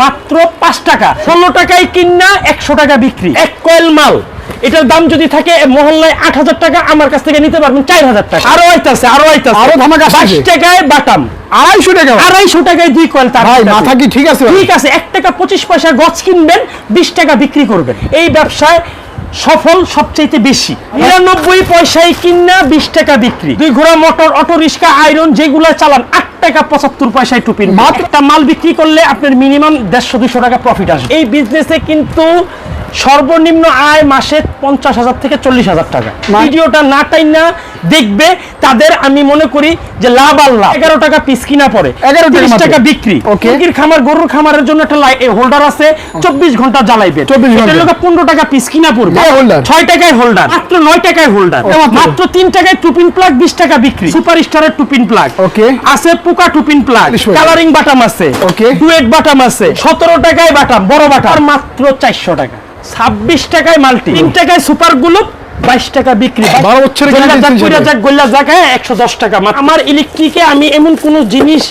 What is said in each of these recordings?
মাত্র পাঁচ টাকা। ষোলো টাকায় কিনা একশো টাকা বিক্রি। এক কয়েল মাল। এটার দাম যদি থাকে মহল্লায় আট হাজার টাকা আমার কাছ থেকে নিতে পারবেন চার হাজার টাকা। আরও আইতাছে আরও আইতাছে। আরও ধামাকা। বাইশ টাকায় বাটাম। আড়াইশো টাকা। আড়াইশো টাকায় দুই কয়েল তার ভাই। মাথা কি ঠিক আছে? ঠিক আছে এক টাকা পঁচিশ পয়সা গছ কিনবেন বিশ টাকা বিক্রি করবেন। এই ব্যবসায় সফল সবচাইতে বেশি। নিরানব্বই পয়সায় কিনা বিশ টাকা বিক্রি। দুই ঘোড়া, মোটর, অটো, রিক্সা, আয়রন, যেগুলো চালান, আট টাকা পঁচাত্তর পয়সায় টুপির মাত্র মাল বিক্রি করলে আপনার মিনিমাম দেড়শো দুশো টাকা প্রফিট আসবে। এই বিজনেসে কিন্তু সর্বনিম্ন আয় মাসে পঞ্চাশ হাজার থেকে চল্লিশ হাজার টাকা। ভিডিওটা না টাই না দেখবে তাদের আমি মনে করি যে লাভ আল্লাহ এগারো টাকা পিস কিনা পড়ে। 11 টাকা 30 মাত্র। টাকা বিক্রি। মুরগির খামার গরুর খামারের জন্য একটা হোল্ডার আছে চব্বিশ ঘণ্টা জ্বালাইবে। 24 ঘণ্টা। পনেরো টাকা পিস কিনা পড়বে। ছয় টাকায় হোল্ডার মাত্র নয় টাকায় হোল্ডার মাত্র। তিন টাকায় টুপিন প্লাগ বিশ টাকা বিক্রি। সুপার স্টারের টুপিন প্লাগ Okay. আছে পোকা টুপিন প্লাগ কালারিং বাটাম আছে। Okay. ডুয়েট বাটাম আছে। সতেরো টাকায় বাটাম বড় বাটাম। আর মাত্র চারশো টাকা। ছাব্বিশ টাকায় মাল্টি তিন টাকায় সুপারগুলো বাইশ টাকা বিক্রি বারো বছরের গোল্লা যাক। গোল্লা যাক, হ্যাঁ, 110 টাকা মাত্র। আমার ইলেকট্রিকে আমি এমন কোন জিনিস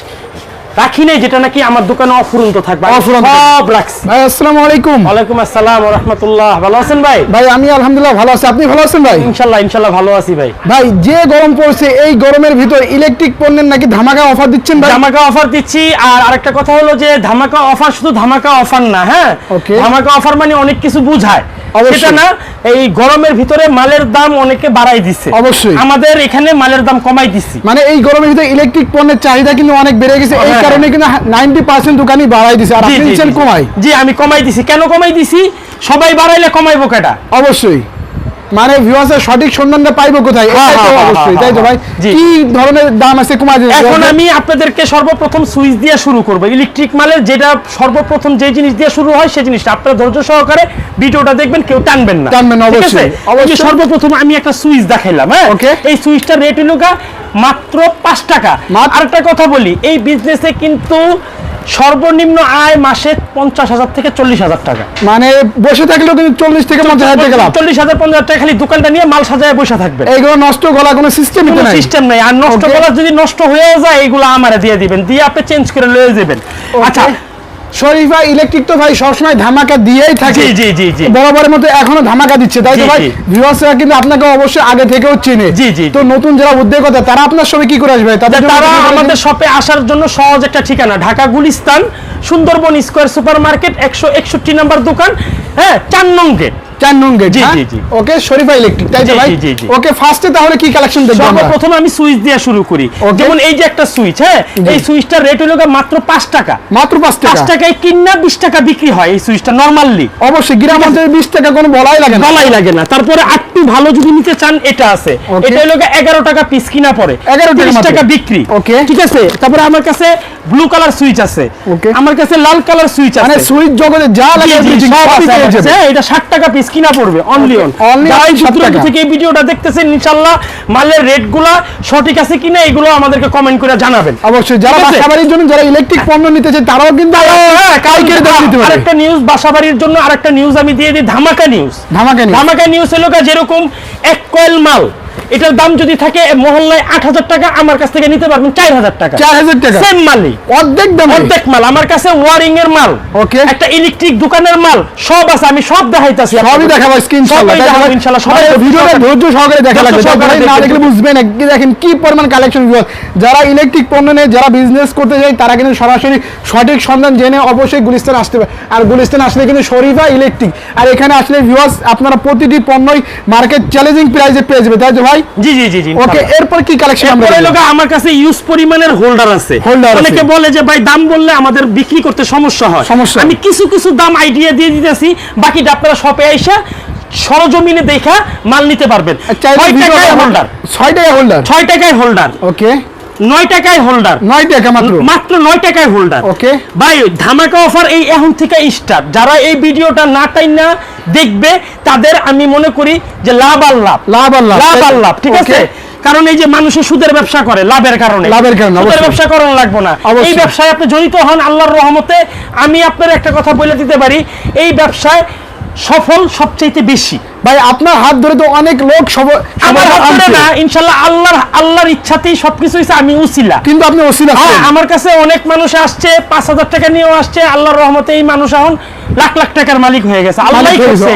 রাখি নাই যেটা নাকি আমার দোকানে অফুরন্ত থাকবে। অফুরন্ত। সব রাখছি। ভাই আসসালামু আলাইকুম। ওয়ালাইকুম আসসালাম রহমতুল্লাহ। ভালো আছেন ভাই? ভাই আমি আলহামদুলিল্লাহ ভালো আছি। আপনি ভালো আছেন ভাই? ইনশাল্লাহ ইনশাল্লাহ ভালো আছি ভাই। ভাই যে গরম পড়ছে এই গরমের ভিতর ইলেকট্রিক পণ্যের নাকি ধামাকা অফার দিচ্ছেন ভাই? ধামাকা অফার দিচ্ছি আর আরেকটা কথা হলো যে ধামাকা অফার শুধু ধামাকা অফার না হ্যাঁ. ধামাকা অফার মানে অনেক কিছু বুঝায়। সেটা না এই গরমের ভিতরে মালের দাম অনেকে বাড়াই দিছে। অবশ্যই। আমাদের এখানে মালের দাম কমাই দিছি। মানে এই গরমের ভিতরে ইলেকট্রিক পণ্যের চাহিদা কিন্তু অনেক বেড়ে গেছে এই হ্যাঁ, কারণে কিন্তু নাইনটি পার্সেন্ট দোকানই বাড়াই দিছে। আর আপনি কমাই। জি আমি কমাই দিছি। কেন কমাই দিছি? সবাই বাড়াইলে কমাইবো কেটা অবশ্যই। মানে ভিউয়ার্সের সঠিক সন্ধানটা পাইবো কোথায়? হ্যাঁ, এটাই তো হ্যাঁ, অবশ্যই হ্যাঁ, তাই তো ভাই? কি ধরনের দাম আছে দিন এখন আমি আপনাদেরকে সর্বপ্রথম সুইচ দিয়ে শুরু করব। ইলেকট্রিক মালের যেটা সর্বপ্রথম যে জিনিস দিয়ে শুরু হয় সেই জিনিসটা। আপনারা ধৈর্য সহকারে ভিডিওটা দেখবেন কেউ টানবেন না। টানবেন অবশ্যই, অবশ্যই। সর্বপ্রথম আমি একটা সুইচ দেখাইলাম হ্যাঁ? Okay. এই সুইচটার রেট হলো মাত্র পাঁচ টাকা। মাত্র- আরেকটা কথা বলি এই বিজনেসে কিন্তু সর্বনিম্ন আয় মাসে পঞ্চাশ হাজার থেকে চল্লিশ হাজার টাকা। মানে বসে থাকলেও কিন্তু চল্লিশ থেকে পঞ্চাশ হাজার টাকা চল্লিশ হাজার পঞ্চাশ টাকা খালি দোকানটা নিয়ে মাল সাজায় বসে থাকবে। এইগুলো নষ্ট গলা কোনো সিস্টেম কোনো সিস্টেম নাই। আর নষ্ট গলা করা যদি নষ্ট হয়ে যায় এগুলো আমারে দিয়ে দিবেন। দিয়ে আপনি চেঞ্জ করে লয়ে যাবেন। আচ্ছা শরীফা ইলেকট্রিক তো ভাই সবসময় ধামাকা দিয়েই থাকে। জি জি জি বরাবরের মতো এখনও ধামাকা দিচ্ছে তাই তো ভাই। ভিউয়ার্সরা কিন্তু আপনাকে অবশ্যই আগে থেকেও চেনে। জি, জি, তো নতুন যারা উদ্যোগতা তারা আপনার সঙ্গে কি করে আসবে? তাদের তারা আমাদের শপে আসার জন্য সহজ একটা ঠিকানা Dhaka Gulistan Sundarban square super market একশো একষট্টি নাম্বার দোকান হ্যাঁ চার নং গেট। চার নং গেট জি, হ্যাঁ? জি, জি। ওকে শরীফা ইলেকট্রিক তাই তো ভাই জি, জি, জি। ওকে ফার্স্টে তাহলে কি কালেকশন দেখব আমরা? সর্বপ্রথম আমি সুইচ দিয়ে শুরু করি। যেমন এই যে একটা সুইচ হ্যাঁ? এই সুইচটার রেট হলো মাত্র পাঁচ টাকা। মাত্র পাঁচ পাঁচ টাকা টাকায় কিনা বিশ টাকা বিক্রি হয় এই সুইচটা নর্মালি অবশ্যই গ্রাম অঞ্চলে বিশ টাকা কোনো বলাই লাগে না। বলাই লাগে না। তারপরে আটটু ভালো যদি নিতে চান এটা আছে। এটা হলো এগারো টাকা পিস কিনা পড়ে। 11 টাকা 30 মাত্র। টাকা বিক্রি। ওকে। ঠিক আছে? তারপরে আমার কাছে ব্লু কালার সুইচ আছে। আমার কাছে লাল কালার সুইচ মানে আছে। সুইচ জগতে যা লাগে সব আছে। হ্যাঁ, এটা ষাট টাকা পিস কিনা পড়বে অনলি অন 60 টাকা। থেকে এই ভিডিওটা দেখতেছেন ইনশাআল্লাহ মালের রেটগুলা সঠিক আছে কিনা এগুলো আমাদেরকে কমেন্ট করে জানাবেন। অবশ্যই যারা বাসাবাড়ির জন্য যারা ইলেকট্রিক পণ্য নিতে চায় তারাও কিন্তু হ্যাঁ, কালকের দাম দিতে পারে। আরেকটা নিউজ বাসাবাড়ির জন্য আরেকটা নিউজ আমি দিয়ে দিই ধামাকা নিউজ ধামাকা নিউজ ধামাকা নিউজ হলো যেরকম এক কয়েল মাল। এটার দাম যদি থাকে মহল্লায় আট হাজার টাকা আমার কাছ থেকে নিতে পারবেন চার হাজার টাকা। চার হাজার টাকা? সেম মালই। অর্ধেক দামে? অর্ধেক মাল। আমার কাছে ওয়ারিং এর মাল। Okay. একটা ইলেকট্রিক দোকানের মাল। সব আছে আমি সব দেখাইতাছি সবই দেখাবো স্ক্রিনশট সবই দেখাবো ইনশাআল্লাহ সবাই ভিডিওটা ধৈর্য সহকারে দেখা লাগবে। তারপরে না দেখলে বুঝবেন কি দেখেন কি পরিমাণ কালেকশন যারা ইলেকট্রিক পণ্য নেয় যারা বিজনেস করতে যায় তারা কিন্তু সরাসরি সঠিক সন্ধান জেনে অবশ্যই গুলিস্তান আসতে হবে আর গুলিস্তান আসলে কিন্তু শরীফা ইলেকট্রিক আর এখানে আসলে ভিউয়ার্স আপনারা প্রতিটি পণ্যই মার্কেট চ্যালেঞ্জিং প্রাইসে পেয়ে যাবে তাই তো ভাই জি জি জি জি ওকে এরপর কি কালেকশন আমরা এরপরে? আমার কাছে ইউজ পরিমাণের হোল্ডার আছে। Holder অনেকে বলে যে ভাই দাম বললে আমাদের বিক্রি করতে সমস্যা হয়। আমি কিছু কিছু দাম আইডিয়া দিয়ে দিতেছি বাকিটা আপনারা শপে আইসা সরজমিনে দেখা মাল নিতে পারবেন। ছয় টাকায় হোল্ডার ছয় টাকায় হোল্ডার ছয় টাকায় হোল্ডার ওকে টাকায় হোল্ডার টাকা মাত্র। মাত্র টাকায় হোল্ডার Okay. ভাই ধামাকা অফার এই এখন থেকে স্টার্ট যারা এই ভিডিওটা না টাই না দেখবে তাদের আমি মনে করি যে লাভ আর লাভ। লাভ আর লাভ। লাভ আর লাভ ঠিক আছে? কারণ এই যে মানুষের সুদের ব্যবসা করে লাভের কারণে। লাভের কারণে, সুদের ব্যবসা করানো লাগবে না। এই ব্যবসায় আপনি জড়িত হন আল্লাহর রহমতে। আমি আপনার একটা কথা বলে দিতে পারি। এই ব্যবসায় সফল সবচাইতে বেশি। ভাই আপনার হাত ধরে তো অনেক লোক সব- আমার হাত ধরে না ইনশাল্লাহ আল্লাহর আল্লাহর ইচ্ছাতেই সবকিছু হয়েছে আমি উসিলা। কিন্তু আপনি উসিলা হ্যাঁ আমার কাছে অনেক মানুষ আসছে পাঁচ হাজার টাকা নিয়েও আসছে আল্লাহর রহমতে এই মানুষ এখন। লাখ লাখ টাকার মালিক হয়ে গেছে। আল্লাহ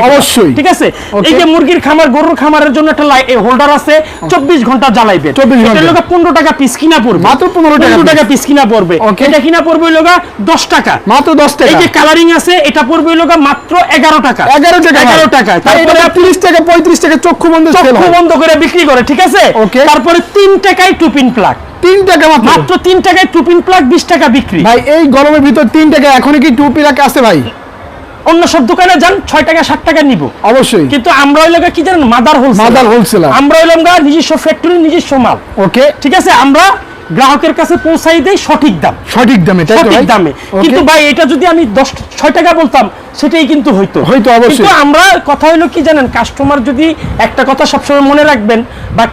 অবশ্যই। ঠিক আছে? এই যে মুরগির খামার গরুর খামারের জন্য একটা হোল্ডার আছে চব্বিশ ঘণ্টা জ্বালাইবে। 24 ঘণ্টা। লোক পনেরো টাকা পিস কিনা পড়বে। মাত্র 15 টাকা টাকা পিস কিনা পড়বে। এটা কিনা পড়বে লোক দশ টাকা। মাত্র দশ টাকা। এই যে কালারিং আছে এটা পড়বে লোক মাত্র এগারো টাকা। এগারো টাকা। এগারো টাকা। তারপরে তিরিশ টাকা পঁয়ত্রিশ টাকা চক্ষু বন্ধ চক্ষু বন্ধ করে বিক্রি করে ঠিক আছে. তারপরে তিন টাকায় টুপিন তিন টাকা মাত্র। মাত্র তিন টাকায় টুপিন প্লাগ বিশ টাকা বিক্রি। ভাই এই গরমের ভিতর তিন টাকা এখনই কি টুপি রাখা আছে ভাই? অন্য সব দোকানে যান ছয় টাকা ষাট টাকা নিব। অবশ্যই। কিন্তু আমরা হইলাম কি জানেন মাদার হোলসেল মাদার হোলসেল আমরা গা নিজস্ব ফ্যাক্টরি নিজস্ব মাল। ওকে ঠিক আছে? আমরা গ্রাহকের কাছে পৌঁছাই দেই সঠিক দাম। সঠিক দামে সঠিক দামে। কিন্তু ভাই এটা যদি আমি দশ ছয় টাকা বলতাম সেটাই কিন্তু হইতো। হইতো, অবশ্যই। কিন্তু আমরা কথা হইল কি জানেন কাস্টমার যদি একটা কথা সবসময় মনে রাখবেন বা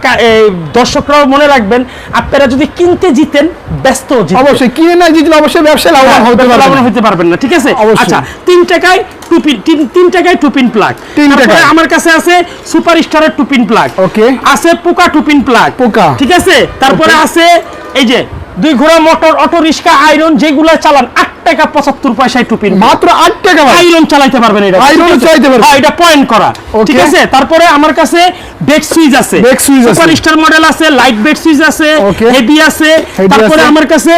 দর্শকরাও মনে রাখবেন আপনারা যদি কিনতে জিতেন ব্যস্ত অবশ্যই কিনে না জিতলে অবশ্যই ব্যবসায় লাভবান হতে পারবে লাভবান হতে পারবেন না ঠিক আছে? আচ্ছা তিন টাকায় টুপিন তিন তিন টাকায় টুপিন প্লাগ। তিন টাকায়। আমার কাছে আছে সুপার স্টারের টুপিন প্লাগ। ওকে আছে পোকা টুপিন প্লাগ। পোকা। ঠিক আছে? তারপরে আছে এই যে দুই ঘোড়া মোটর অটো রিক্সা আয়রন যেগুলা চালান আট টাকা পঁচাত্তর পয়সায় টুপিন মাত্র আট টাকা আয়রন চালাইতে পারবেন এটা। আয়রন চালাইতে পারবেন। হ্যাঁ, এটা পয়েন্ট করা। ঠিক আছে? তারপরে আমার কাছে বেড সুইচ আছে। সুইচ আছে। সুপার স্টার মডেল আছে লাইট বেড সুইচ আছে হেভি আছে। তারপরে আছে। আমার কাছে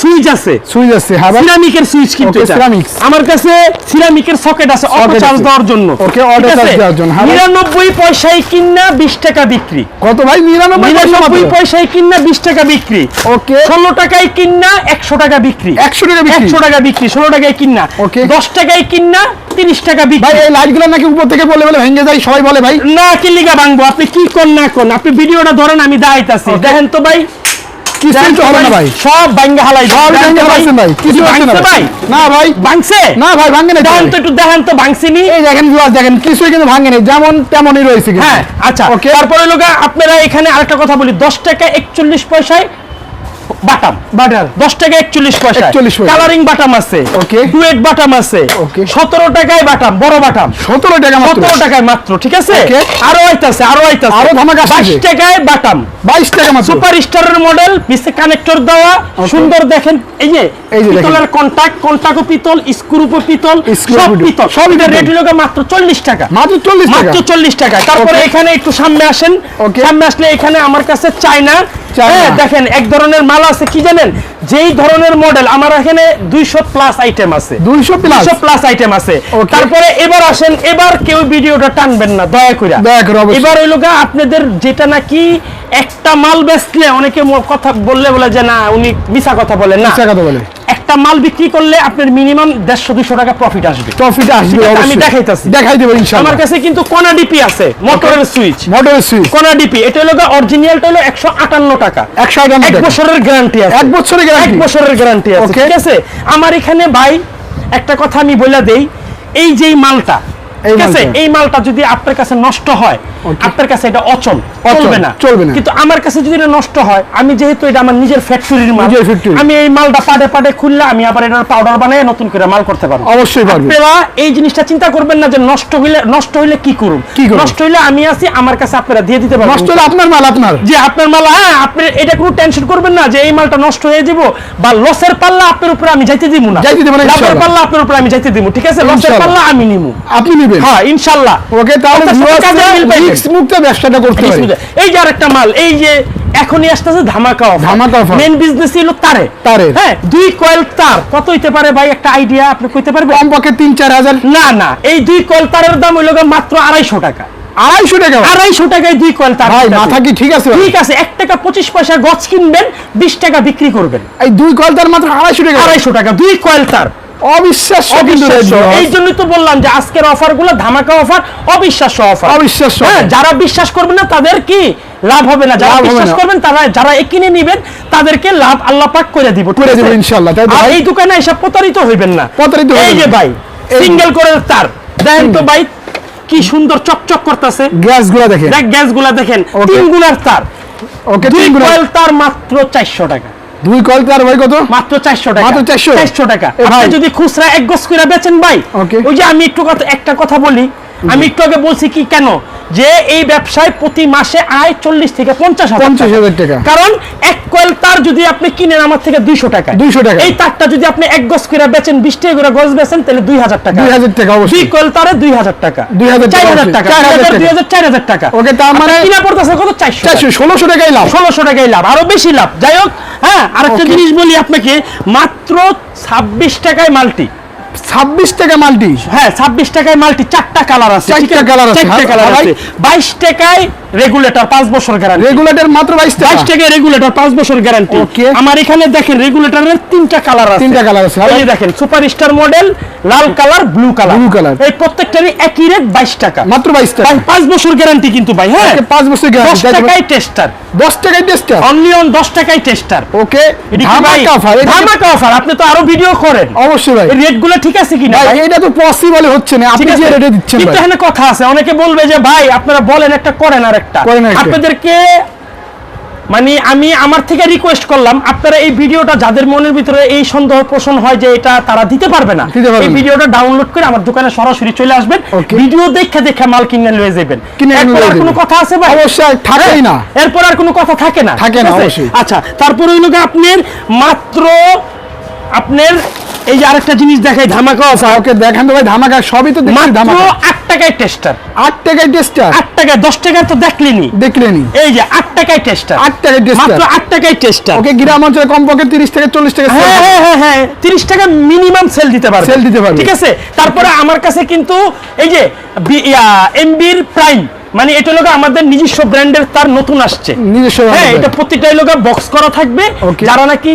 সুইচ আছে। সুইচ আছে হ্যাঁ সিরামিকের সুইচ কিন্তু এটা। আমার কাছে সিরামিকের সকেট আছে অটো চার্জ দেওয়ার জন্য। ঠিক আছে? charge দেওয়ার জন্য, হ্যাঁ 99 পয়সায় কিনা 20 টাকা বিক্রি। কত ভাই? নিরানব্বই পয়সা মাত্র। 99 পয়সায় কিনা 20 টাকা বিক্রি। ওকে 16 টাকায় কিনা 100 টাকা বিক্রি। 100 টাকা বিক্রি। 100 টাকা বিক্রি 16 টাকায় কিনা। Okay. 10 টাকায় কিনা 30 টাকা ভাই বিক্রি এই লাইটগুলো নাকি উপর থেকে বলে বলে ভেঙে যায় সবাই বলে ভাই। না কিলিগা ভাঙবো? আপনি কি কোন না কোন আপনি ভিডিওটা ধরেন আমি দাঁড়াইতাছি. দেখেন তো ভাই হবে না ভাই? সব ভাঙ্গা হালাই সব ভেঙে ফেলাইছেন ভাই। কিছু ভাঙছে ভাই? না ভাই। ভাঙছে? না ভাই ভাঙে না দেখেন তো একটু দেখেন তো ভাঙছিনি। এই দেখেন viewers দেখেন কিছুই কিন্তু ভাঙে নেই। যেমন তেমনই রয়েছে হ্যাঁ আচ্ছা। ওকে তারপরে লোক আপনারা এখানে আরেকটা কথা বলি। দশ টাকা একচল্লিশ পয়সায় বাটাম। বাটার দশ টাকা একচল্লিশ পয়সা। 41 পয়সা। কালারিং বাটাম আছে। Okay. ডুয়েট বাটাম আছে। Okay. সতেরো টাকায় বাটাম বড় বাটাম। সতেরো টাকা মাত্র। সতেরো টাকায় মাত্র ঠিক আছে. আরও আইতাছে আরও আইতাছে আরও ধামাকা আসতেছে। বাইশ টাকায় বাটাম। বাইশ টাকা মাত্র। সুপার স্টারের মডেল পিছে কানেক্টর দেওয়া সুন্দর দেখেন। এই যে এই যে পিতলের কন্টাক্ট কন্টাক্ট পিতল স্ক্রু পিতল সব পিতল। সব পিতল। রেট হলো মাত্র চল্লিশ টাকা। মাত্র চল্লিশ টাকা। মাত্র চল্লিশ টাকায়। তারপরে এখানে একটু সামনে আসেন. সামনে আসলে এখানে আমার কাছে চায়না। হ্যাঁ, দেখেন এক ধরনের মাল আছে কি জানেন? যেই ধরনের মডেল আমার এখানে দুইশো প্লাস আইটেম আছে। দুইশো প্লাস দুইশো প্লাস আইটেম আছে. তারপরে এবার আসেন এবার কেউ ভিডিওটা টানবেন না দয়া করে দয়া করে এবার হইল গা আপনাদের যেটা নাকি একটা মাল বেচলে অনেকে কথা বললে বলে যে না উনি মিছা কথা বলেন না। মিথ্যা কথা বলে। একটা মাল বিক্রি করলে আপনার মিনিমাম দেড়শো দুশো টাকা প্রফিট আসবে। ট্রফিট আসবে আমি দেখাইতাছি। দেখাই দেবো আমার কাছে কিন্তু কোনা ডিপি আছে মোটরের সুইচ মোটর সুইচ কোনা ডিপি এটা হলো অরিজিনালটা হলো একশো আটান্ন টাকা। একশো আটান্ন এক বছরের গ্যারান্টি আছে। এক বছরের এক বছরের গ্যারান্টি আছে ঠিক আছে? আমার এখানে ভাই একটা কথা আমি বলে দেই এই যে মালটা ঠিক আছে। এই মালটা যদি আপনার কাছে নষ্ট হয়. আপনার কাছে এটা অচল চলবে না। চলবে না। কিন্তু আমার কাছে যদি এটা নষ্ট হয় আমি যেহেতু এটা আমার নিজের ফ্যাক্টরির মাল আমি এই মালটা পাটে পাটে খুললে আমি আবার এটার পাউডার বানিয়ে নতুন করে মাল করতে পারব। অবশ্যই পারবে। আপনারা এই জিনিসটা চিন্তা করবেন না যে নষ্ট হইলে নষ্ট হইলে কি করুন নষ্ট হইলে আমি আছি আমার কাছে আপনারা দিয়ে দিতে পারবেন। নষ্ট হলে আপনার মাল আপনার। যে আপনার মাল হ্যাঁ আপনি এটা কোনো টেনশন করবেন না যে এই মালটা নষ্ট হয়ে যাব বা লসের পাল্লা আপনার উপরে আমি যাইতে দিব না। যাইতে দিব না, লাভের। পাল্লা আপনার উপরে আমি যাইতে দিব ঠিক আছে? লসের পাল্লা আমি নিমু। আপনি নেবেন। হ্যাঁ ইনশাআল্লাহ। ওকে তাহলে রিস্ক মুক্ত ব্যবসাটা করতে পারে। এই যে আরেকটা মাল এই যে এখনই আসতেছে ধামাকা অফার ধামাকা offer। মেন বিজনেস হলো তারে। তারে। হ্যাঁ দুই কয়েল তার কত হইতে পারে ভাই? একটা আইডিয়া আপনি কইতে পারবেন? কমপক্ষে তিন চার হাজার। না না এই দুই কয়েল তারের দাম হইল মাত্র আড়াইশো টাকা। আড়াইশো টাকা আড়াইশো টাকায় দুই কয়েল তার ভাই। মাথা কি ঠিক আছে ঠিক আছে এক টাকা পঁচিশ পয়সা গছ কিনবেন বিশ টাকা বিক্রি করবেন। এই দুই কলতার মাত্র আড়াইশো টাকা। আড়াইশো টাকা দুই কয়েল তার। অবিশ্বাস্য কিন্তু এই জন্যই তো বললাম যে আজকের অফারগুলো ধামাকা অফার অবিশ্বাস্য অফার। অবিশ্বাস্য হ্যাঁ যারা বিশ্বাস করবে না তাদের কি লাভ হবে না? যারা বিশ্বাস করবেন তারা যারা কিনে নিবেন তাদেরকে লাভ আল্লাহ পাক করে দিব করে? দিব ইনশাআল্লাহ, তাই আর এই দোকানে এসব প্রতারিত হইবেন না। প্রতারিত এই যে ভাই সিঙ্গেল করে তার। দেখেন তো ভাই কি সুন্দর চকচক করতেছে। গ্যাসগুলা দেখেন। দেখ গ্যাসগুলা দেখেন. তিনগুলার তার। ওকে তিনগুলা তার মাত্র চারশো টাকা। দুই কয়েল তার ভাই কত মাত্র চারশো টাকা মাত্র 400? চারশো টাকা ভাই। আপনি যদি খুচরা এক গজ করে বেচেন ভাই ওকে ওই যে আমি একটু কথা একটা কথা বলি আমি একটু আগে বলছি কি কেন? যে এই ব্যবসায় প্রতি মাসে আয় চল্লিশ থেকে পঞ্চাশ হাজার পঞ্চাশ টাকা। হাজার টাকা। কারণ এক কয়েল তার যদি আপনি কিনেন আমার থেকে দুইশো টাকা 200 টাকা। এই তারটা যদি আপনি এক গজ করে বেচেন বিশ টাকা করে গজ বেচেন তাহলে দুই হাজার টাকা। 2000 টাকা অবশ্যই। দুই কয়েল তারে দুই হাজার টাকা। 2000 চার হাজার। টাকা। 4000 টাকা। দুই হাজার চার হাজার টাকা। ওকে তার মানে- কিনা পড়তেছে কত? চারশো চারশো ষোলোশো টাকাই লাভ। ষোলোশো টাকাই লাভ। আরও বেশি লাভ। যাই হোক হ্যাঁ আরেকটা. জিনিস বলি আপনাকে মাত্র ছাব্বিশ টাকায় মাল্টি। ছাব্বিশ টাকা মাল্টি হ্যাঁ ছাব্বিশ টাকায় মাল্টি চারটা কালার আছে চারটা কালার আছে? চারটা হ্যাঁ, কালার। আছে বাইশ টাকায় রেগুলেটর পাঁচ বছর গ্যারান্টি রেগুলেটর মাত্র বাইশ টাকা। বাইশ টাকায় রেগুলেটর পাঁচ বছর গ্যারান্টি. আমার এখানে দেখেন রেগুলেটরের তিনটা কালার আছে। তিনটা colour আছে, এই দেখেন সুপার স্টার মডেল লাল colour blue colour Blue colour। এই প্রত্যেকটারই একই রেট বাইশ টাকা। মাত্র বাইশ টাকা। ভাই, পাঁচ বছর গ্যারান্টি কিন্তু ভাই হ্যাঁ? আজকে পাঁচ বছর দশ গ্যারান্টি টাকায় টেস্টার দশ টাকায় টেস্টার অনলি অন দশ টাকায় টেস্টার ওকে ধামাকা অফার ধামাকা অফার আপনি তো আরও ভিডিও করেন। অবশ্যই ভাই। এই রেটগুলো ঠিক আছে কিনা ভাই এটা তো পসিবল হচ্ছে না। আপনি যে রেটে দিচ্ছেন কিন্তু এখানে কথা আছে। অনেকে বলবে যে ভাই আপনারা বলেন একটা করেন আর একটা। আপনাদেরকে মানে আমি আমার থেকে রিকোয়েস্ট করলাম আপনারা এই ভিডিওটা যাদের মনের ভিতরে এই সন্দেহ পোষণ হয় যে এটা তারা দিতে পারবে না এই ভিডিওটা ডাউনলোড করে আমার দোকানে সরাসরি চলে আসবেন ভিডিও দেখে দেখে মাল কিনে নিয়ে যাবেন। এরপর আর কোনো কথা আছে ভাই? অবশ্যই থাকেই না। এরপর আর কোনো কথা থাকে না। থাকে না, অবশ্যই। আচ্ছা তারপরে আপনার মাত্র আপনার এই যে আরেকটা জিনিস দেখাই ধামাকা অফার ওকে দেখেন তো ভাই ধামাকা সবই তো দেখছি মাত্র ধামাকা। আট টাকায় টেস্টার আট টাকায় টেস্টার আট টাকায় দশ টাকায় তো দেখলেনি। দেখলেনি। এই যে আট টাকায় টেস্টার আট টাকায় টেস্টার মাত্র আট টাকায় টেস্টার ওকে গ্রাম অঞ্চলে কমপক্ষে তিরিশ থেকে চল্লিশ টাকা হ্যাঁ হ্যাঁ হ্যাঁ হ্যাঁ তিরিশ টাকা মিনিমাম সেল দিতে পারবে। সেল দিতে পারবে। ঠিক আছে? তারপরে আমার কাছে কিন্তু এই যে এমবির প্রাইম মানে এটা লোক আমাদের নিজস্ব ব্র্যান্ডের তার নতুন আসছে। নিজস্ব হ্যাঁ এটা এর। প্রত্যেকটাই লোক বক্স করা থাকবে. যারা নাকি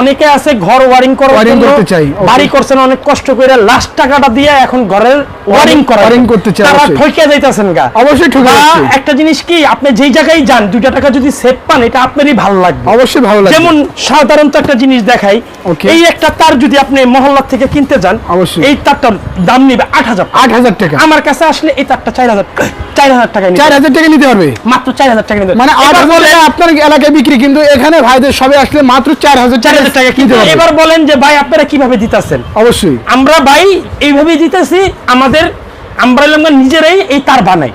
অনেকে আছে ঘর ওয়ারিং করার জন্য করতে চাই, বাড়ি করছেন অনেক কষ্ট করে লাস্ট টাকাটা দিয়ে এখন ঘরের ওয়ারিং করা wiring করতে চাই, তারা ঠকে যাইতাছেন গা। অবশ্যই ঠকে যাচ্ছে। একটা জিনিস কি আপনি যেই জায়গায় যান দুইটা টাকা যদি সেভ পান এটা আপনারই ভালো লাগবে। অবশ্যই ভালো লাগে যেমন সাধারণত একটা জিনিস দেখাই এই একটা তার যদি আপনি মহল্লা থেকে কিনতে যান অবশ্যই। এই তারটার দাম নিবে আট হাজার আট হাজার টাকা। আমার কাছে আসলে এই তারটা চার হাজার চার হাজার টাকা চার হাজার টাকা নিতে পারবে? মাত্র চার হাজার টাকা নিতে মানে টাকা আপনার এলাকায় বিক্রি কিন্তু এখানে ভাইদের সবে আসলে মাত্র চার হাজার চার হাজার টাকা কিন্তু নিতে এবার বলেন যে ভাই আপনারা কীভাবে দিতেছেন অবশ্যই। আমরা ভাই এইভাবে দিতেছি আমাদের আমরা নিজেরাই এই তার বানাই।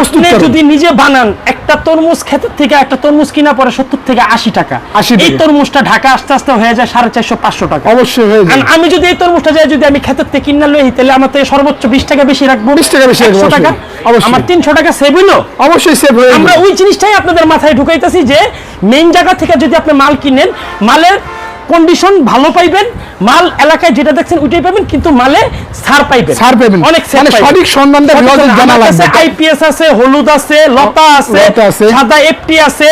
আপনি যদি নিজে বানান একটা তরমুজ ক্ষেতের থেকে একটা তরমুজ কিনা পরে সত্তর থেকে আশি টাকা। এই তরমুজটা ঢাকা আস্তে আস্তে হয়ে যায় সাড়ে চারশো পাঁচশো টাকা। অবশ্যই হয়ে আর আমি যদি এই তরমুজটা যাই যদি আমি ক্ষেতের থেকে কিনা লই তাহলে আমার থেকে সর্বোচ্চ বিশ টাকা বেশি রাখব। 20 টাকা বেশি রাখব, টাকা অবশ্যই, অবশ্যই। আমার তিনশো টাকা সেভ হইল? অবশ্যই সেভ হয়ে আমরা ওই জিনিসটাই আপনাদের মাথায় ঢুকাইতেছি যে মেইন জায়গা থেকে যদি আপনি মাল কিনেন মালের কন্ডিশন ভালো পাইবেন মাল এলাকায় যেটা দেখছেন ওইটাই পাবেন কিন্তু মালে ছাড় পাইবেন। ছাড় পাইবেন। অনেক মানে সঠিক সন্ধানটা ভিউয়ারদের জানা লাগবে। আইপিএস আছে হলুদ আছে লতা আছে সাদা এফটি আছে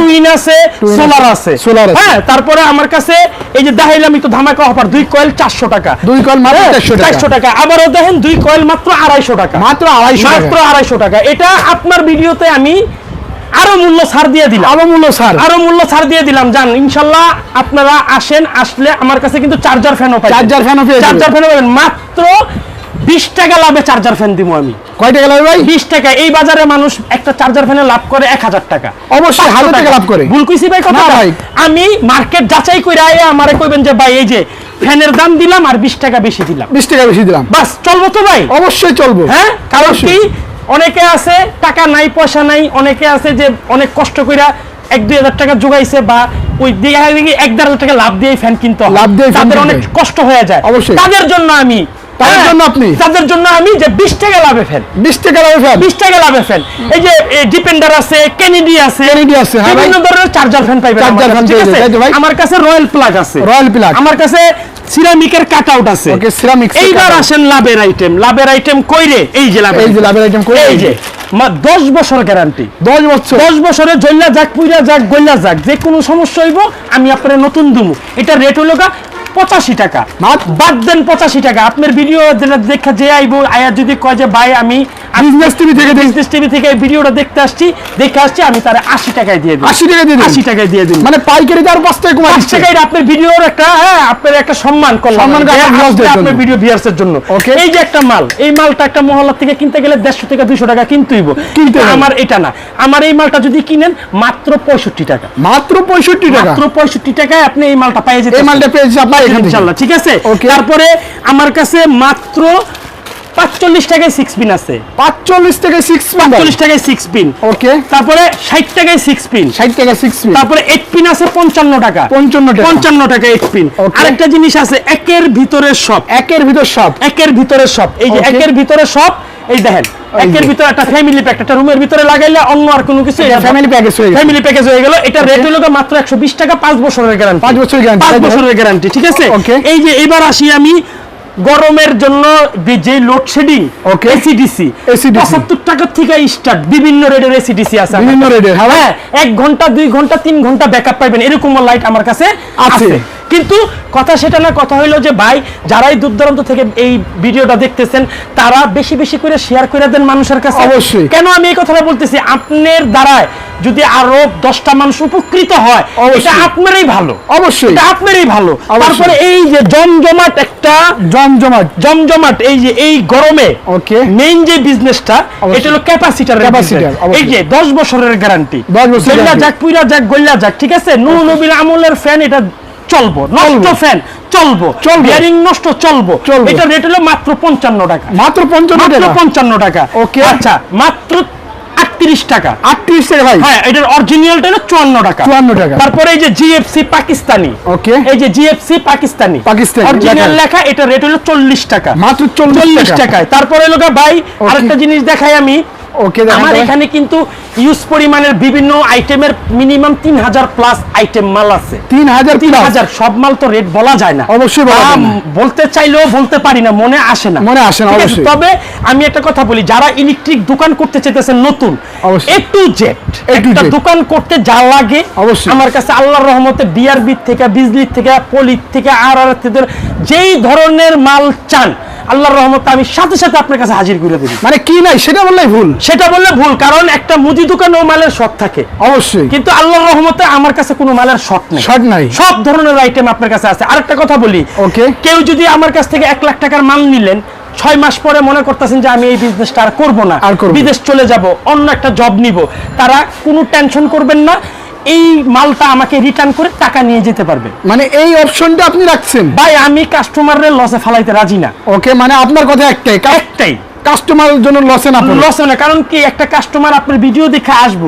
টুইন আছে সোলার আছে, solar আছে। হ্যাঁ তারপরে আমার কাছে এই যে দেখাইলাম একটু ধামাকা অফার দুই কয়েল চারশো টাকা। দুই কল মাত্র হ্যাঁ, চারশো টাকা। চারশো টাকা। আবারও দেখেন দুই কয়েল মাত্র আড়াইশো টাকা। মাত্র আড়াইশো টাকা। মাত্র আড়াইশো টাকা। এটা আপনার ভিডিওতে আমি আরও মূল্য ছাড় দিয়ে দিলাম। অবমূল্য স্যার আরও মূল্য ছাড় দিয়ে দিলাম। জান ইনশাল্লাহ আপনারা আসেন আসলে আমার কাছে কিন্তু চার্জার ফ্যানও পাই চার্জার ফ্যানও পেয়ে। চার্জার ফ্যানও পাবেন মাত্র বিশ টাকা লাভে চার্জার ফ্যান দিব আমি। কয় টাকা লাগবে ভাই? বিশ টাকা। এই বাজারে মানুষ একটা চার্জার ফ্যানে লাভ করে এক হাজার টাকা। অবশ্যই 500 হাজার টাকা লাভ করে। ভুল কইছি ভাই কথা ভাই। আমি মার্কেট যাচাই করে আয়ে আমারে কইবেন যে ভাই এই যে ফ্যানের দাম দিলাম আর বিশ টাকা বেশি দিলাম। বিশ টাকা বেশি দিলাম। বাস চলবো তো ভাই? অবশ্যই চলবো। হ্যাঁ? কারণ। কি? অনেকে আছে টাকা নাই পয়সা নাই অনেকে আছে যে অনেক কষ্ট কইরা এক দুই হাজার টাকা জোগাইছে বা ওই দেখি এক দেড় হাজার টাকা লাভ দিয়ে ফ্যান কিনতে হবে লাভ দিয়ে তাদের অনেক কষ্ট হয়ে যায়। অবশ্যই। তাদের জন্য আমি তাদের হ্যাঁ, জন্য আপনি? তাদের জন্য আমি যে বিশ টাকা লাভে ফ্যান বিশ টাকা লাগবে ফ্যান বিশ টাকা লাভে ফ্যান এই যে ডিপেন্ডার আছে কেনেডি আছে Kennedy আছে, হ্যাঁ বিভিন্ন ধরনের চার্জার ফ্যান পাইবেন আমার Charger ঠিক আছে? যাবেন, তাই তো ভাই? আমার কাছে রয়্যাল প্লাগ আছে। রয়্যাল প্লাগ আমার কাছে সিরামিকের কাট আছে। ওকে সিরামিক্স এইবার আসেন লাভের আইটেম লাভের আইটেম কইরে এই যে লাভের এই যে লাভের আইটেম এই যে মা- দশ বছর গ্যারান্টি দশ বছর। দশ বছরে জল্লা যাক পুইরা যাক গল্লা যাক যে কোনো সমস্যা হইব আমি আপনার নতুন দুমু। এটা রেট হলো পঁচাশি টাকা? বাদ দেন পঁচাশি টাকা। আপনার ভিডিও দেখা যে আইব আয়া যদি কয় যে ভাই আমি বিজনেস টিভি থেকে দেখি বিজনেস টিভি থেকে ভিডিওটা দেখতে আসছি দেখে আসছি আমি তার আশি টাকায় দিয়ে দিই আশি টাকা দিয়ে আশি টাকায় দিয়ে দিন মানে পাইকারি তার পাঁচ টাকা কমা পাঁচ টাকায় আপনার ভিডিওর একটা হ্যাঁ আপনার একটা সম্মান করলাম সম্মান ভিডিও ভিউয়ার্সের জন্য। এই যে একটা মাল এই মালটা একটা মহল্লা থেকে কিনতে গেলে দেড়শো থেকে দুইশো টাকা কিনতেইব। কিনতে। আমার এটা না। আমার এই মালটা যদি কিনেন মাত্র পঁয়ষট্টি টাকা। মাত্র পঁয়ষট্টি টাকা? মাত্র পঁয়ষট্টি টাকায় আপনি এই মালটা পাই যেতে এই মালটা ইনশাল্লাহ ঠিক আছে? তারপরে আমার কাছে মাত্র পাঁচচল্লিশ টাকায় সিক্স পিন আছে। পাঁচচল্লিশ থেকে সিক্স পাঁচচল্লিশ টাকায় সিক্স পিন ওকে তারপরে ষাট টাকায় সিক্স পিন ষাট টাকা সিক্স তারপরে এইট পিন আছে পঞ্চান্ন টাকা। পঞ্চান্ন টাকা। পঞ্চান্ন টাকা এইট পিন আরেকটা জিনিস আছে একের ভিতরে সব। একের ভিতর সব। একের ভিতরে সব। এই যে একের ভিতরে সব এই দেখেন একের ভিতরে একটা ফ্যামিলি প্যাক একটা রুমের ভিতরে লাগাইলে অন্য আর কোনো কিছু ফ্যামিলি প্যাকেজ হয়ে ফ্যামিলি প্যাকেজ হয়ে গেল। এটা রেট হলো মাত্র একশো বিশ টাকা পাঁচ বছরের গ্যারান্টি পাঁচ বছরের guarantee, পাঁচ তাই তো? বছরের গ্যারান্টি ঠিক আছে? এই যে এবার আসি আমি গরমের জন্য যে লোডশেডিং Okay. এসিডিসি পঁচাত্তর টাকা থেকে স্টার্ট বিভিন্ন রেটের এসিডিসি আছে বিভিন্ন রেডের হ্যাঁ। হ্যাঁ এক ঘণ্টা দুই ঘণ্টা তিন ঘণ্টা ব্যাকআপ পাইবেন এরকম লাইট আমার কাছে আছে। কিন্তু কথা সেটা না কথা হইল যে ভাই যারাই দূর দূরান্ত থেকে এই ভিডিওটা দেখতেছেন তারা বেশি বেশি করে শেয়ার করে দেন মানুষের কাছে। অবশ্যই। কেন আমি এই কথাটা বলতেছি? আপনার দ্বারায় যদি আরও দশটা মানুষ উপকৃত হয় এটা আপনারই ভালো। অবশ্যই। এটা আপনারই ভালো। তারপরে এই যে জমজমাট একটা জমজমাট। জমজমাট এই যে এই গরমে Okay. মেইন যে বিজনেসটা অবশ্যই। এটা হলো ক্যাপাসিটার এই যে 10 বছরের গ্যারান্টি 10 বছরের যাক পুইরা যাক গল্লা যাক ঠিক আছে? নূ নবীর আমলের ফ্যান এটা চলবো নষ্ট ফ্যান চলবো। বিয়ারিং নষ্ট চলবো। এটা রেট হলো মাত্র 55 টাকা। মাত্র পঞ্চান্ন মাত্র টাকা? 55 টাকা। Okay. আচ্ছা মাত্র 38 টাকা। আটত্রিশ টাকা ভাই? হ্যাঁ এটার অরিজিনালটা হলো 54 টাকা। 54 টাকা। তারপরে এই যে জিএফসি পাকিস্তানি। Okay. এই যে জিএফসি পাকিস্তানি। পাকিস্তানি, অরিজিনাল লেখা। এটা রেট হলো 40 টাকা। মাত্র টাকা। তারপরে লোকা ভাই আরেকটা জিনিস দেখাই আমি। ওকে আমার এখানে কিন্তু ইউজ পরিমাণের বিভিন্ন আইটেমের মিনিমাম তিন হাজার প্লাস আইটেম মাল আছে তিন হাজার তিন plus। হাজার সব মাল তো রেট বলা যায় না অবশ্যই বলা। বলতে চাইলেও বলতে পারি না মনে আসে না মনে আসে না, অবশ্যই। তবে আমি একটা কথা বলি যারা ইলেকট্রিক দোকান করতে চাইতেছেন নতুন। এ টু জেড একটা দোকান করতে যা লাগে অবশ্যই। আমার কাছে আল্লাহর রহমতে বিআরবি থেকে বিজলির থেকে পলির থেকে আর আর থেকে যেই ধরনের মাল চান আল্লাহর রহমতে আমি সাথে সাথে আপনার কাছে হাজির করে দেব। মানে কি নাই? সেটা বললেই ভুল। সেটা বললে ভুল কারণ একটা মুদি দোকানেও মালের শখ থাকে। অবশ্যই। কিন্তু আল্লাহর রহমতে আমার কাছে কোনো মালের শখ নেই। শর্ট নাই। সব ধরনের আইটেম আপনার কাছে আছে। আরেকটা কথা বলি ওকে। কেউ যদি আমার কাছ থেকে এক লাখ টাকার মাল নিলেন ছয় মাস পরে মনে করতেছেন যে আমি এই বিজনেসটা আর করব না। আর করব না। বিদেশ চলে যাব অন্য একটা জব নিব। তারা কোনো টেনশন করবেন না। এই মালটা আমাকে রিটার্ন করে টাকা নিয়ে যেতে পারবে। মানে এই অপশনটা আপনি রাখছেন? ভাই আমি কাস্টমারের লসে ফালাইতে রাজি না। ওকে মানে আপনার কথা একটাই একটাই। কাস্টমারের জন্য লসে না লস না কারণ কি একটা কাস্টমার আপনার ভিডিও দেখে আসব।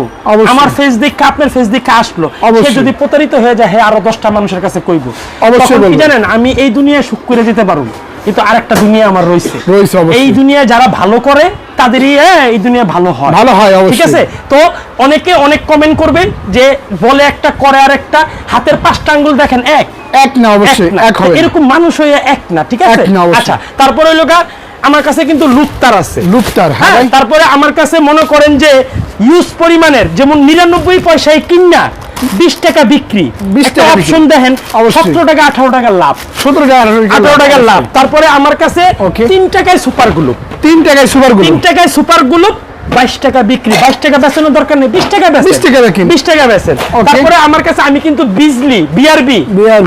আমার ফেস দেখে আপনার ফেস দেখে আসলো। সে যদি প্রতারিত হয়ে যায় হ্যাঁ আরও দশটা মানুষের কাছে কইব। অবশ্যই। জানেন আমি এই দুনিয়ায় সুখ করে যেতে পারব। কিন্তু আরেকটা দুনিয়া আমার রয়েছে। রয়েছে এই দুনিয়া যারা ভালো করে তাদেরই হ্যাঁ, এই দুনিয়া ভালো হয়। ভালো হয় ঠিক আছে? তো অনেকে অনেক কমেন্ট করবেন যে বলে একটা করে আর একটা হাতের পাঁচটা আঙ্গুল দেখেন এক। এক না অবশ্যই এক এরকম মানুষ হয়ে এক না ঠিক আছে? আচ্ছা তারপরে হলো আমার কাছে কিন্তু লুপ্তার আছে। লুপ্তার হ্যাঁ হ্যাঁ তারপরে আমার কাছে মনে করেন যে ইউজ পরিমাণের যেমন নিরানব্বই পয়সায় কিনা বিশ টাকা বিক্রি 20 একটা টাকা অপশন দেখেন সতেরো টাকা আঠারো টাকা লাভ। সতেরো টাকা আঠারো টাকা লাভ তারপরে আমার কাছে তিন টাকায় সুপারগুলো তিন টাকায় সুপার তিন টাকায় সুপারগুলো বাইশ টাকা বিক্রি। বাইশ টাকা বেচানোর দরকার নেই বিশ টাকা বেচেন। 20 টাকা বেচেন। বিশ টাকা বেচেন। তারপরে আমার কাছে আমি কিন্তু বিজলি বিআরবি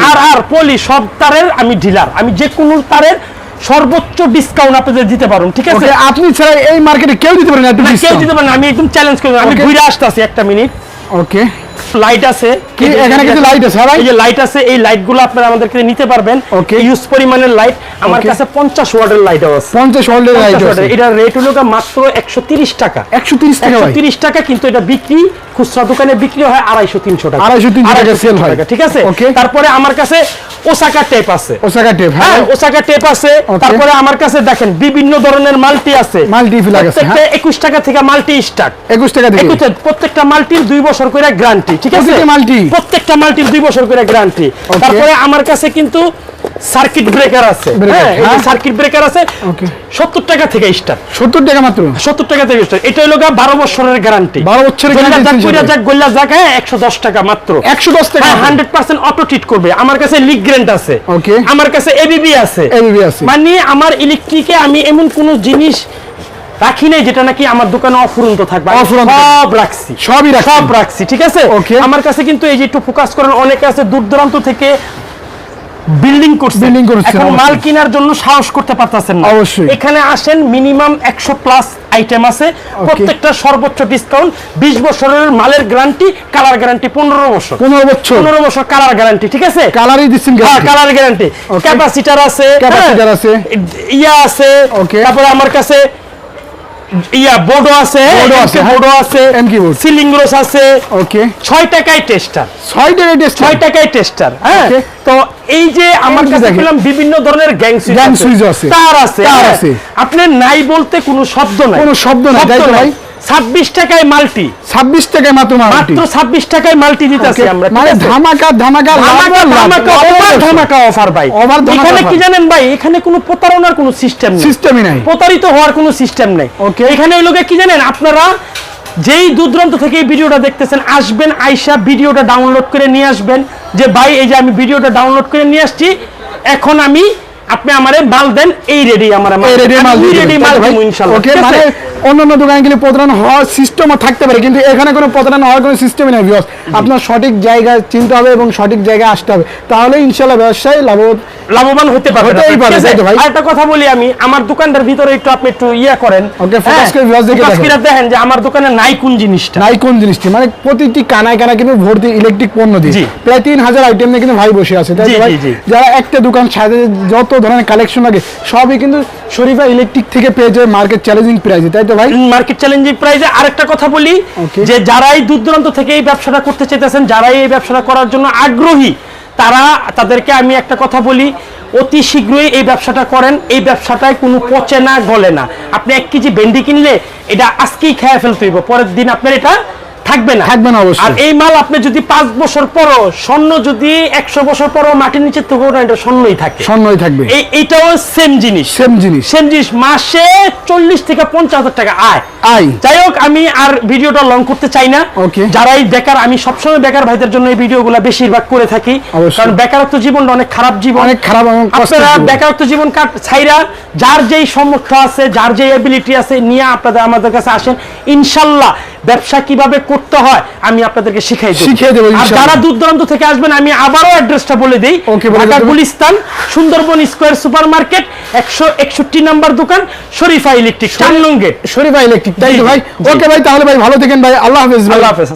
আর আর পলি সব তারের আমি ডিলার আমি যে কোনো তারের সর্বোচ্চ ডিসকাউন্ট আপনাদের দিতে পারুন ঠিক আছে? আপনি ছাড়া এই মার্কেটে কেউ দিতে পারেন না, কেউ দিতে পারে না আমি একদম চ্যালেঞ্জ করি আমি. ঘুরে আসতেছি একটা মিনিট ওকে লাইট আছে। এখানে কিছু light আছে, হ্যাঁ ভাই? এই যে লাইট আছে এই লাইটগুলো আপনারা নিতে পারবেন. ইউজ পরিমাণের লাইট আমার কাছে পঞ্চাশ ওয়াটের লাইট আছে। পঞ্চাশ হোল্ডের 50 লাইট watt-এর। এটার রেট হলো মাত্র একশো তিরিশ টাকা। একশো তিরিশ টাকা একশো ভাই তিরিশ টাকা কিন্তু এটা বিক্রি খুচরা দোকানে বিক্রি হয় আড়াইশো তিনশো টাকা। 250 টাকা আড়াইশো sell হয়। ঠিক আছে? তারপরে আমার কাছে ওসাকা টেপ আছে। ওসাকা টেপ হ্যাঁ হ্যাঁ ওসাকা টেপ আছে। তারপরে আমার কাছে দেখেন বিভিন্ন ধরনের মাল্টি আছে। Multi flag আছে, হ্যাঁ। একুশ টাকা থেকে মাল্টি স্টার্ট একুশ টাকা থেকে। প্রত্যেকটা মাল্টির দুই বছর করে গ্যারান্টি ঠিক আছে? multi? প্রত্যেকটা মাল্টির দুই বছর করে গ্যারান্টি তারপরে আমার কাছে কিন্তু সার্কিট ব্রেকার আছে। হ্যাঁ হ্যাঁ। সার্কিট ব্রেকার আছে. সত্তর টাকা থেকে স্টার্ট সত্তর টাকা মাত্র? সত্তর টাকা থেকে স্টার্ট এটা হলো বারো বছরের গ্যারান্টি 12 বছরের guarantee যাক গল্লা যাক হ্যাঁ একশো দশ টাকা মাত্র। একশো দশ টাকা হ্যাঁ হান্ড্রেড পার্সেন্ট অটো ট্রিট করবে। আমার কাছে লিগ্রেন্ট আছে। Okay. আমার কাছে এবিবি আছে। ABB আছে। মানে আমার ইলেকট্রিকে আমি এমন কোন জিনিস রাখি নাই যেটা নাকি আমার দোকানে অফুরন্ত থাকবে। সব রাখছি। সবই। সব রাখছি ঠিক আছে? আমার কাছে কিন্তু এই যে একটু ফোকাস করেন অনেকে আছে দূর দূরান্ত থেকে বিল্ডিং করছে। Building করছে, এখন মাল কেনার জন্য সাহস করতে পারতেছেন না। অবশ্যই। এখানে আসেন মিনিমাম একশো প্লাস আইটেম আছে। প্রত্যেকটা সর্বোচ্চ ডিসকাউন্ট বছরের মালের গ্যারান্টি কালার গ্যারান্টি বছর। পনেরো বছর। পনেরো বছর কালার গ্যারান্টি ঠিক আছে? কালারই দিচ্ছেন হ্যাঁ কালার গ্যারান্টি. ক্যাপাসিটার আছে হ্যাঁ, আছে। ইয়া. তারপরে আমার কাছে ইয়া বোর্ডও আছে হ্যাঁ। বোর্ডও আছে MK board। সিলিং রোস আছে ওকে ছয় টাকায় টেস্টার ছয় টাকা টেস্ট ছয় টাকায় টেস্টার হ্যাঁ তো এই যে আমার কাছে দেখলাম বিভিন্ন ধরনের গ্যাং সুইচ গ্যাং সুইচ আছে। তার আছে তার হ্যাঁ। আছে। আপনার নাই বলতে কোনো শব্দ নাই কোনো শব্দ নাই, তাই তো ভাই? ছাব্বিশ টাকায় মাল্টি। ছাব্বিশ টাকায় মাত্র মাত্র ছাব্বিশ টাকায় মাল্টি দিতেছি আমরা মানে ধামাকা ধামাকা ধামাকা আর লাভ। ধামাকা ওভার ধামাকা অফার ভাই। Over এখানে কি জানেন ভাই? এখানে কোনো প্রতারণার কোনো সিস্টেম নেই। সিস্টেমই নাই। প্রতারিত হওয়ার কোনো সিস্টেম নেই। Okay. এখানে ওই লোকে কি জানেন? আপনারা যেই দূরদূরান্ত থেকে এই ভিডিওটা দেখতেছেন আসবেন আইসা ভিডিওটা ডাউনলোড করে নিয়ে আসবেন। যে ভাই এই যে আমি ভিডিওটা ডাউনলোড করে নিয়ে আসছি এখন আমি আপনি আমারে মাল দেন এই রেডি আমার রেডি মাল রেডি মাল ইনশাআল্লাহ ওকে মানে অন্যান্য দোকানে গেলে প্রতারণা হওয়ার সিস্টেমও থাকতে পারে কিন্তু এখানে কোনো প্রতারণা হওয়ার কোনো সিস্টেমই নেই ভিউয়ার্স আপনার সঠিক জায়গায় চিনতে হবে এবং সঠিক জায়গায় আসতে হবে। তাহলে ইনশাআল্লাহ ব্যবসায় লাভ লাভবান হতে পারে, ভাই? আরেকটা কথা বলি আমি। আমার দোকানটার ভিতরে একটু আপনি একটু ইয়া করেন। Okay, focus করে viewers দেখে দেখেন। যে আমার দোকানে নাই কোন জিনিসটা। নাই কোন জিনিসটি? মানে প্রতিটি কানায় কানায় কিন্তু ভর্তি ইলেকট্রিক পণ্য দিয়ে। প্রায় তিন হাজার আইটেম নিয়ে কিন্তু ভাই বসে আছে তাই ভাই। যারা একটা দোকান সাথে যত ধরনের কালেকশন লাগে সবই কিন্তু শরীফা ইলেকট্রিক থেকে পেয়ে যায় মার্কেট চ্যালেঞ্জিং প্রাইসে তাই তো ভাই? মার্কেট চ্যালেঞ্জিং প্রাইসে আরেকটা কথা বলি যে যারাই দূর দূরান্ত থেকে এই ব্যবসাটা করতে চাইতেছেন যারাই এই ব্যবসাটা করার জন্য আগ্রহী তারা তাদেরকে আমি একটা কথা বলি অতি শীঘ্রই এই ব্যবসাটা করেন এই ব্যবসাটায় কোনো পচে না গলে না। আপনি এক কেজি ভেন্ডি কিনলে এটা আজকেই খেয়ে ফেলতে হইব পরের দিন আপনার এটা থাকবে না। থাকবে না অবশ্যই। আর এই মাল আপনি যদি পাঁচ বছর পরও স্বর্ণ যদি একশো বছর পরও মাটির নিচে থেকেও না এটা স্বর্ণই থাকে। স্বর্ণই থাকবে। এই এইটাও সেম জিনিস। সেম জিনিস। সেম জিনিস মাসে চল্লিশ থেকে পঞ্চাশ হাজার টাকা আয়। আয়। যাই হোক আমি আর ভিডিওটা লং করতে চাই না. যারাই বেকার আমি সবসময় বেকার ভাইদের জন্য এই ভিডিওগুলো বেশিরভাগ করে থাকি। কারণ বেকারত্ব জীবনটা অনেক খারাপ জীবন। অনেক খারাপ আপনারা বেকারত্ব জীবন কাট ছাইরা যার যেই সামর্থ্য আছে যার যেই এবিলিটি আছে নিয়ে আপনাদের আমাদের কাছে আসেন। ইনশাল্লাহ ব্যবসা কীভাবে করতে হয় আমি আপনাদেরকে শিখাই দেব। শিখিয়ে দেবো, আর যারা দূর দূরান্ত থেকে আসবেন আমি আবারও অ্যাড্রেসটা বলে দিই। ওকে বলে Dhaka. Gulistan Sundarban square super market একশো একষট্টি নাম্বার দোকান শরীফা ইলেকট্রিক চার নং গেট শরীফা ইলেকট্রিক। তাই ভাই? ওকে ভাই তাহলে ভাই ভালো থাকেন ভাই। আল্লাহ হাফেজ আল্লাহ হাফেজ।